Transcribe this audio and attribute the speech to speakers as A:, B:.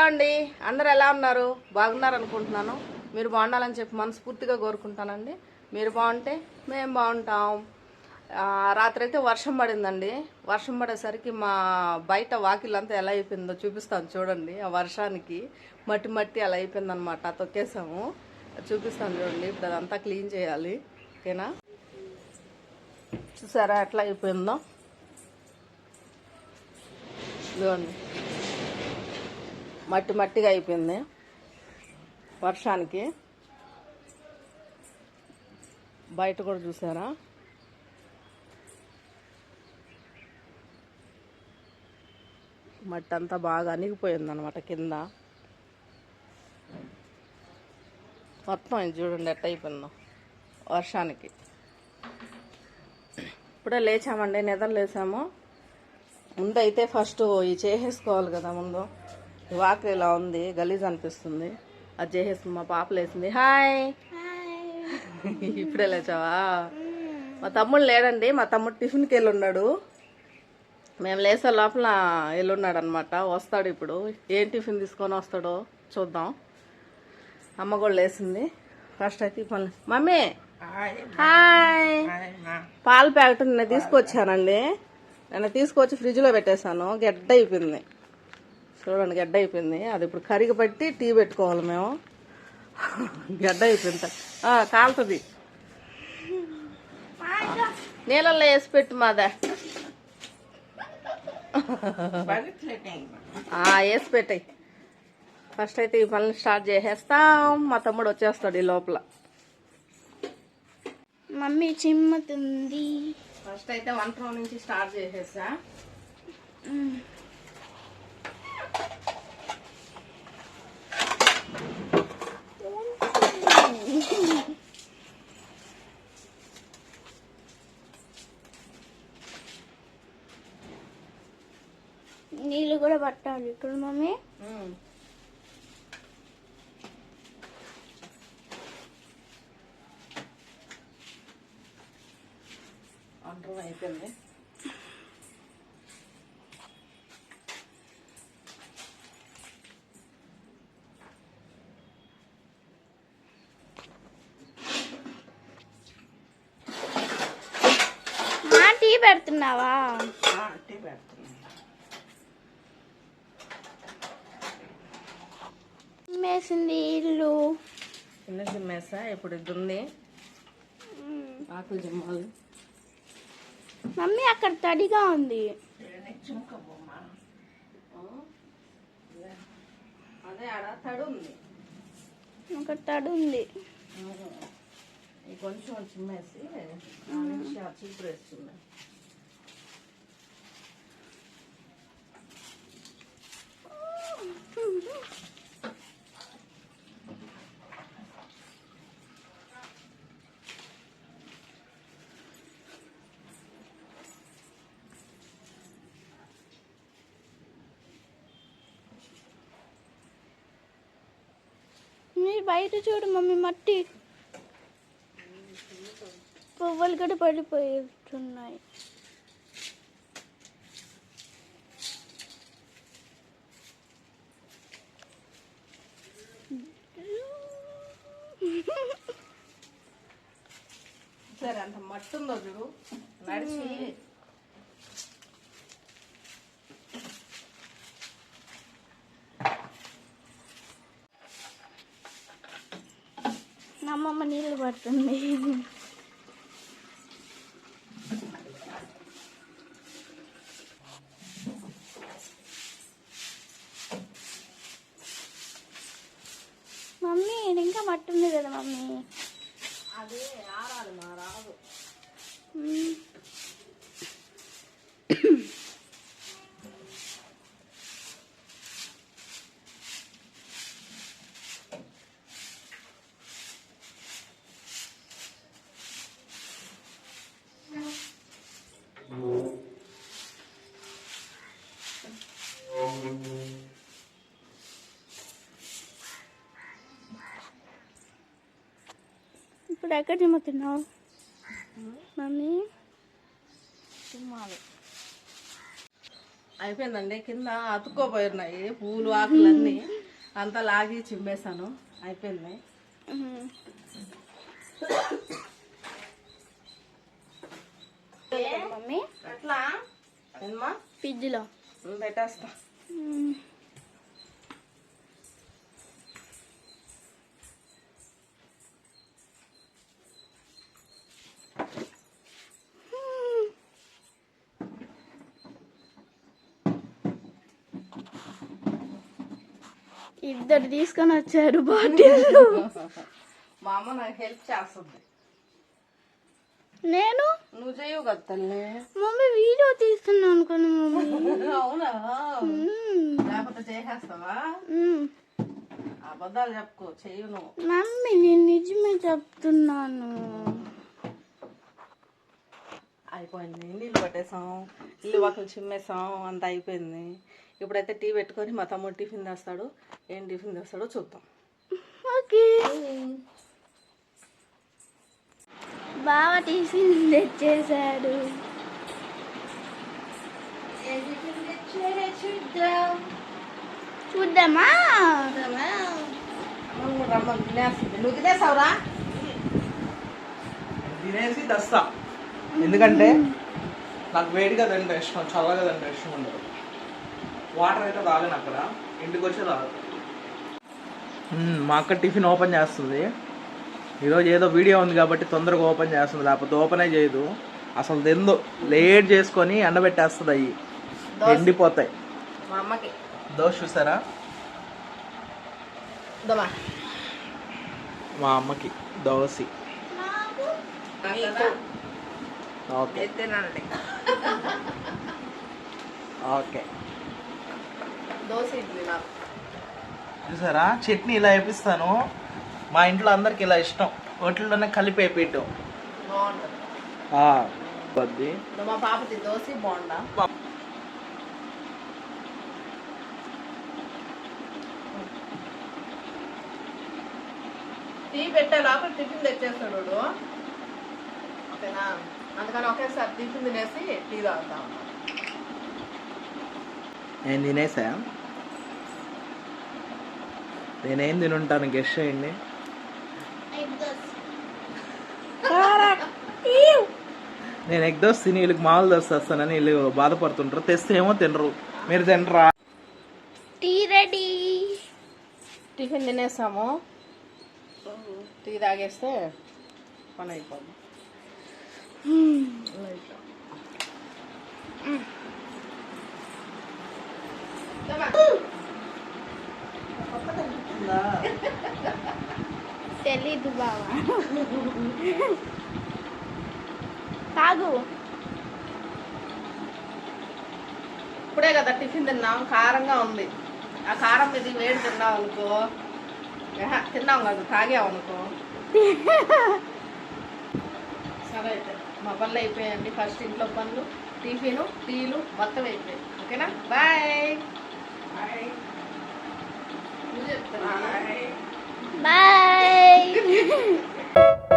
A: Hello అండి. అందరు ఎలా ఉన్నారు? బాగున్నారు అనుకుంటున్నాను. మీరు బాగుండాలని చెప్పి మనస్ఫూర్తిగా కోరుకుంటానండి. మీరు బాగుంటే మేము బాగుంటాం. రాత్రి అయితే వర్షం పడిందండి. వర్షం పడేసరికి మా బయట వాకిలంతా ఎలా అయిపోయిందో చూపిస్తాను చూడండి. ఆ వర్షానికి మట్టి మట్టి అలా అయిపోయిందనమాట తొక్కేసాము. చూపిస్తాను చూడండి. ఇప్పుడు అదంతా క్లీన్ చేయాలి. ఓకేనా? చూసారా ఎట్లా అయిపోయిందో? చూడండి మట్టి మట్టిగా అయిపోయింది వర్షానికి. బయట కూడా చూసారా? మట్టి అంతా బాగా అణిగిపోయింది అనమాట కింద. మొత్తం ఇది చూడండి ఎట్ట అయిపోయిందో వర్షానికి. ఇప్పుడే లేచామండి నిద్ర లేచాము ముందు ఫస్ట్ ఇవి చేసేసుకోవాలి కదా ముందు. ఈ వాకిలి ఇలా ఉంది? గలీజ్ అనిపిస్తుంది. అది చేసేసుకుని మా పాప లేచింది. హాయ్ ఇప్పుడే లేచావా? మా తమ్ముడు లేడండి. మా తమ్ముడు టిఫిన్కి వెళ్ళి ఉన్నాడు మేము లేసే లోపల వెళ్ళున్నాడు అనమాట వస్తాడు ఇప్పుడు. ఏం టిఫిన్ తీసుకొని వస్తాడో చూద్దాం. అమ్మ కూడా లేచింది. ఫస్ట్ అయితే పనులు మమ్మీ! హాయ్ పాల ప్యాకెట్ నిన్న తీసుకొచ్చానండి. నిన్న తీసుకొచ్చి ఫ్రిడ్జ్లో పెట్టేశాను. గడ్డ అయిపోయింది. చూడండి గడ్డ అయిపోయింది. అది ఇప్పుడు కరిగి పట్టి టీ పెట్టుకోవాలి మేము. గడ్డ అయిపోయింది. కాలుతుంది. నీళ్ళల్లో వేసి పెట్టు మాదా. వేసి పెట్టాయి. ఫస్ట్ అయితే ఈ పనులు స్టార్ట్ చేసేస్తాం. మా తమ్ముడు వచ్చేస్తాడు ఈ లోపల.
B: మమ్మీ చిమ్ముతుంది.
A: ఫస్ట్ అయితే వంట రూమ్ నుంచి స్టార్ట్ చేసేసా.
B: నీళ్ళు కూడా పట్టాలి ఇక్కడ మమ్మీ
A: ఉమ్. అయిపోయింది
B: మా టీ పెడుతున్నావా?
A: టీ పెడుతున్నాను
B: వేసింది ఇల్లు.
A: చిమ్మేసా ఇప్పుడు ఇది ఉంది. ఆకులు
B: మమ్మీ అక్కడ తడిగా ఉంది.
A: అదే ఆడ తడి ఉంది
B: అక్కడ తడి ఉంది
A: కొంచెం చిమ్మేసి ఆ చీపురు వేస్తుంది
B: మీరు బయట చూడు మమ్మీ మట్టి. పువ్వులు కూడా పడిపోతున్నాయి
A: సరే అంత మట్టి ఉందో చూడు. నడిచి
B: అమ్మమ్మ నీళ్ళు పడుతుంది. మట్టి ఉంది కదా మమ్మీ.
A: అది రాదు
B: ఇప్పుడు ఎక్కడ చిమ్ముతున్నావు మమ్మీ.
A: చిమ్మాలి అయిపోయిందండి కింద అతుక్కోపోయి ఉన్నాయి పూలు ఆకులన్నీ. అంతా లాగి చిమ్మేశాను అయిపోయింది.
B: మ్మ్. మమ్మీ.
A: ఎట్లా?
B: ఫ్రిడ్జ్లో.
A: పెట్టేస్తా
B: మ్మ్. ఇద్దరు తీసుకొని వచ్చారు బాటిల్
A: మా అమ్మ నాకు హెల్ప్ చేస్తుంది.
B: నేను?
A: నువ్వు చేయవు కదా
B: మమ్మీ వీడియో తీస్తున్నాను అనుకున్నా మమ్మీ.
A: అవునా. లేకపోతే చేసేస్తావా. అబద్ధాలు చెప్పుకో చెయ్యను
B: మమ్మీ నేను నిజమే చెప్తున్నాను.
A: అయిపోయింది. నీళ్ళు పట్టేసాం ఇల్లు వాకిలు చిమ్మేసాం అంత అయిపోయింది. ఇప్పుడైతే టీ పెట్టుకొని మా తమ్ముడు టిఫిన్ తెస్తాడు. ఏం టిఫిన్ తెస్తాడో చూద్దాం.
B: ఓకే. బాగా టిఫిన్ తెచ్చేశాడు చూద్దామా?
A: రమ్మని తినేస్తుంది నువ్వు తినేసావురా
C: తినేసి దస్తా ఎందుకంటే నాకు వేడిగా తింటే ఇష్టం చల్లగా తింటే ఇష్టం ఉండదు. వాటర్ అయితే తాగాను అక్కడ ఇంటికి వచ్చి తాగు మా అక్క టిఫిన్ ఓపెన్ చేస్తుంది. ఈరోజు ఏదో వీడియో ఉంది కాబట్టి తొందరగా ఓపెన్ చేస్తుంది లేకపోతే ఓపెనే చేయదు. అసలు తిందు లేట్ చేసుకొని ఎండబెట్టేస్తుంది అవి ఎండిపోతాయి.
A: మా అమ్మకి.
C: దోశ చూసారా?
A: దమా.
C: మా అమ్మకి దోశ. ఓకే.
A: తినాలండి
C: ఓకే.
A: దోశ ఇడ్లీ నాకు.
C: చూసారా? చట్నీ ఇలా వేపిస్తాను. మా ఇంట్లో అందరికి ఇలా ఇష్టం. వాటిల్లోనే కలిపి వేపియటం.
A: బాగుంటుంది.
C: కొద్ది.
A: మా పాపది దోశ బాగుండా టీ పెట్టే లోపల టిఫిన్ తెచ్చేస్తాడు. ఓకేనా? అందుకని ఒకేసారి టిఫిన్ తినేసి టీ తాగుతా
C: నేను తినేసా? నేనేం తినుంటాను గెస్ట్ చేయండి. నేను ఎగ్ దోశ తిని వీళ్ళకి మామూలు దోశ వస్తానని వీళ్ళు బాధపడుతుంటారు. తెస్తే ఏమో తినరు. మీరు తినరా?
B: Tea ready.
A: టిఫిన్ తినేసాము. టీ తాగేస్తే పని అయిపోద్ది.
B: తెలీదు బావా. తాగు.
A: ఇప్పుడే కదా టిఫిన్ తిన్నాం కారంగా ఉంది. ఆ కారం మీద వేడి తిన్నాం అనుకో. తిన్నాం కదా తాగాం అనుకో. సరే అయితే. మా పనులు అయిపోయాయండి. ఫస్ట్ ఇంట్లో పనులు టిఫిను టీలు మొత్తం అయిపోయాయి. ఓకేనా? బాయ్. బాయ్ చెప్తున్నా బాయ్.